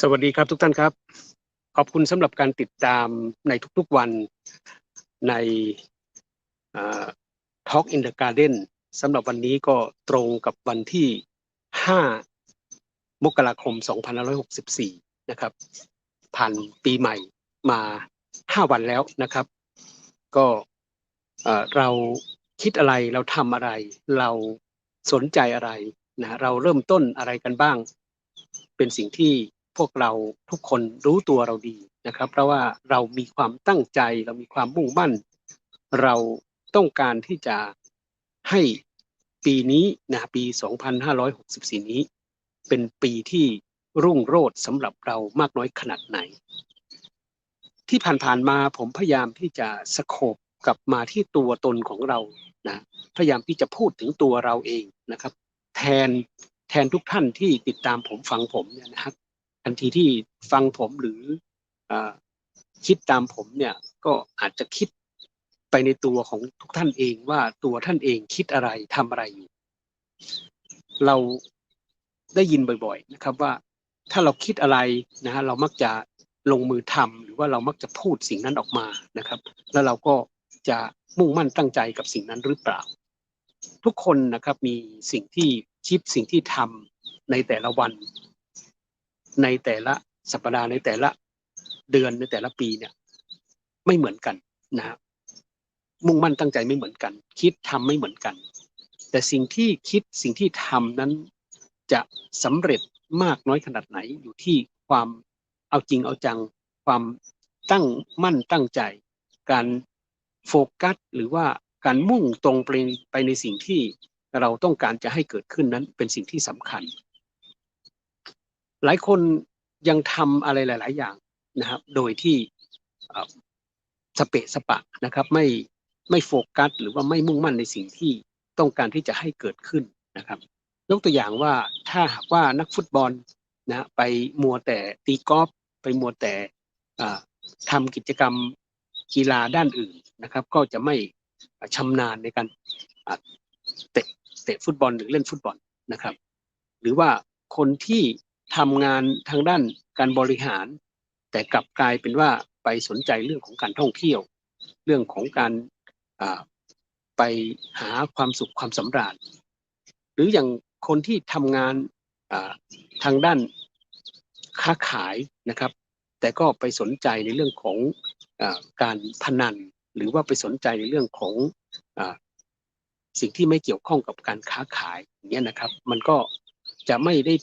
สวัสดีครับทุกท่านครับ ขอบคุณสำหรับการติดตามในทุกๆวันใน Talk in the Garden สำหรับวันนี้ก็ตรงกับวันที่ 5 มกราคม 2564 นะครับ ผ่านปีใหม่มา 5 วันแล้วนะครับ ก็เอ่อเราคิดอะไรเราทำอะไร เราสนใจอะไรนะเราเริ่มต้นอะไรกันบ้าง เป็นสิ่งที่ พวกเราทุกคนรู้ตัวเราดีนะครับ เพราะว่าเรามีความตั้งใจ เรามีความมุ่งมั่น เราต้องการที่จะให้ปีนี้นะปี 2564 นี้ เป็นปีที่รุ่งโรจน์สำหรับเรามากน้อยขนาดไหน ที่ผ่านๆมาผมพยายามที่จะสโคบกลับมาที่ตัวตนของเรานะพยายามที่จะพูดถึงตัวเราเองนะครับ แทนแทนทุกท่านที่ติดตามผมฟังผมเนี่ยนะครับ ทันทีที่ฟังผมหรืออคิดตามผมเนี่ยก็อาจจะคิดไปในตัวของทุกท่านเองว่าตัวท่านเองคิดอะไรทำอะไรอยู่ เราได้ยินบ่อย ๆ นะครับว่าถ้าเราคิดอะไรนะฮะเรามักจะลงมือทำหรือว่าเรามักจะพูดสิ่งนั้นออกมานะครับ แล้วเราก็จะมุ่งมั่นตั้งใจกับสิ่งนั้นหรือเปล่า ทุกคนนะครับมีสิ่งที่คิดสิ่งที่ทำในแต่ละวัน ในแต่ละสัปดาห์ในแต่ละเดือนในแต่ละปีเนี่ย ไม่เหมือนกันนะครับมุ่งมั่นตั้งใจไม่เหมือนกัน คิดทำไม่เหมือนกัน แต่สิ่งที่คิดสิ่งที่ทำนั้นจะสำเร็จมากน้อยขนาดไหนอยู่ที่ความเอาจริงเอาจังความตั้งมั่นตั้งใจ การโฟกัสหรือว่าการมุ่งตรงไปไปในสิ่งที่เราต้องการจะให้เกิดขึ้นนั้นเป็นสิ่งที่สำคัญ หลายคนยังทำอะไรหลาย ๆ อย่างนะครับ โดยที่สเปะสปะนะครับ ไม่ไม่โฟกัส หรือว่าไม่มุ่งมั่นในสิ่งที่ต้องการที่จะให้เกิดขึ้นนะครับ ยกตัวอย่างว่าถ้าหากว่านักฟุตบอลนะไปมัวแต่ตีกอล์ฟไปมัวแต่ทำกิจกรรมกีฬาด้านอื่นนะครับ ก็จะไม่ชำนาญในการเตะเตะฟุตบอลหรือเล่นฟุตบอลนะครับ หรือว่าคนที่ ทำงานทางด้านการบริหาร แต่กลับกลายเป็นว่าไปสนใจเรื่องของการท่องเที่ยว เรื่องของการไปหาความสุขความสำราญหรืออย่างคนที่ทำงานทางด้านค้าขายนะครับ แต่ก็ไปสนใจในเรื่องของอการพนัน หรือว่าไปสนใจในเรื่องของอสิ่งที่ไม่เกี่ยวข้องกับการค้าขายอย่างนี้ยนะครับ มันก็จะไม่ได้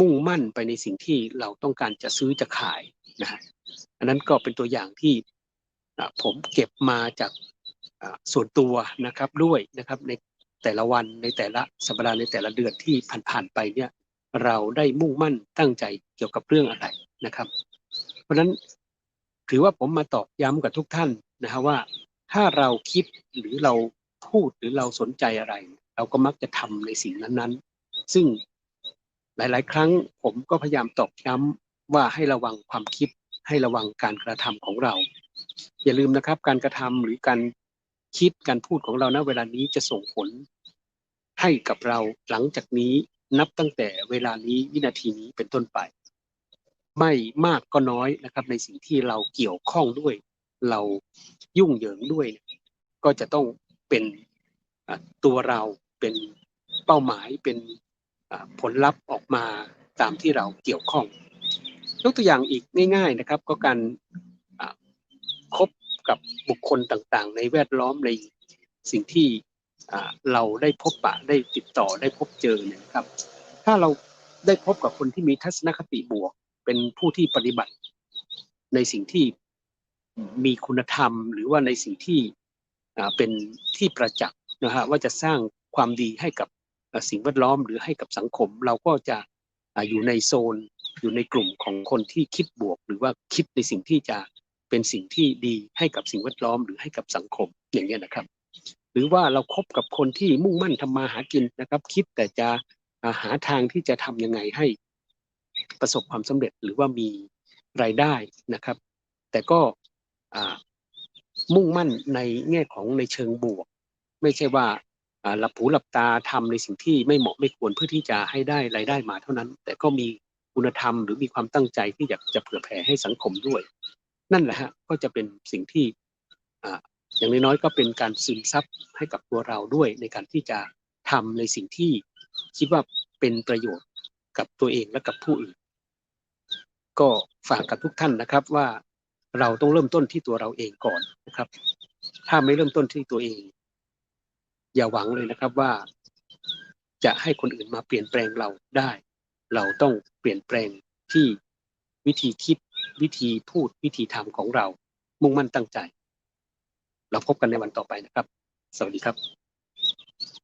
มุ่งมั่นไปในสิ่งที่เราต้องการจะซื้อจะขายนะฮะอันนั้นก็เป็นตัวอย่างที่ผมเก็บมาจากส่วนตัวนะครับด้วยนะครับในแต่ละวันในแต่ละสัปดาห์ในแต่ละเดือนที่ผ่านๆไปเนี่ยเราได้มุ่งมั่นตั้งใจเกี่ยวกับเรื่องอะไรนะครับ เพราะฉะนั้นถือว่าผมมาตอกย้ำกับทุกท่านนะฮะว่า ถ้าเราคิดหรือเราพูดหรือเราสนใจอะไร เราก็มักจะทำในสิ่งนั้นๆ ซึ่ง หลาย ๆ ครั้งผมก็พยายามตอกย้ำว่าให้ระวังความคิด ให้ระวังการกระทำของเรา อย่าลืมนะครับ การกระทำหรือการคิดการพูดของเราณเวลานี้จะส่งผล ให้กับเราหลังจากนี้นับตั้งแต่เวลานี้วินาทีนี้เป็นต้นไป ไม่มากก็น้อยนะครับ ในสิ่งที่เราเกี่ยวข้องด้วย เรายุ่งเหยิงด้วย ก็จะต้องเป็นตัวเราเป็นเป้าหมายเป็น ผลลัพธ์ออกมาตามที่เราเกี่ยวข้องยกตัวอย่างอีกง่าย ๆนะครับ ก็การคบกับบุคคลต่างๆ ในแวดล้อมในสิ่งที่เราได้พบปะได้ติดต่อได้พบเจอเนี่ยครับ ถ้าเราได้พบกับคนที่มีทัศนคติบวก เป็นผู้ที่ปฏิบัติ ในสิ่งที่มีคุณธรรม หรือว่าในสิ่งที่เป็นที่ประจักษ์นะฮะว่าจะสร้างความดีให้กับ สิ่งแวดล้อมหรือให้กับสังคม เราก็จะอยู่ในโซนอยู่ในกลุ่มของคนที่คิดบวก หรือว่าคิดในสิ่งที่จะเป็นสิ่งที่ดีให้กับสิ่งแวดล้อม หรือให้กับสังคมอย่างนี้นะครับ หรือว่าเราครบกับคนที่มุ่งมั่นทำมาหากินนะครับ คิดแต่จะหาทางที่จะทํำยังไงให้ประสบความสำเร็จหรือว่ามีรายได้นะครับ แต่ก็มุ่งมั่นในแง่ของในเชิงบวก ไม่ใช่ว่า หลับหูหลับตาทำในสิ่งที่ไม่เหมาะไม่ควรเพื่อที่จะให้ได้รายได้มาเท่านั้น แต่ก็มีคุณธรรมหรือมีความตั้งใจที่อยากจะเผื่อแผ่ให้สังคมด้วย นั่นแหละฮะก็จะเป็นสิ่งที่อ่าอย่างน้อยๆก็เป็นการซึมซับให้กับตัวเราด้วย ในการที่จะทำในสิ่งที่คิดว่าเป็นประโยชน์กับตัวเองและกับผู้อื่น ก็ฝากกับทุกท่านนะครับว่าเราต้องเริ่มต้นที่ตัวเราเองก่อนนะครับ ถ้าไม่เริ่มต้นที่ตัวเอง อย่าหวังเลยนะครับว่า จะให้คนอื่นมาเปลี่ยนแปลงเราได้ เราต้องเปลี่ยนแปลงที่วิธีคิดวิธีพูดวิธีทำของเรา มุ่งมั่นตั้งใจ เราพบกันในวันต่อไปนะครับ สวัสดีครับ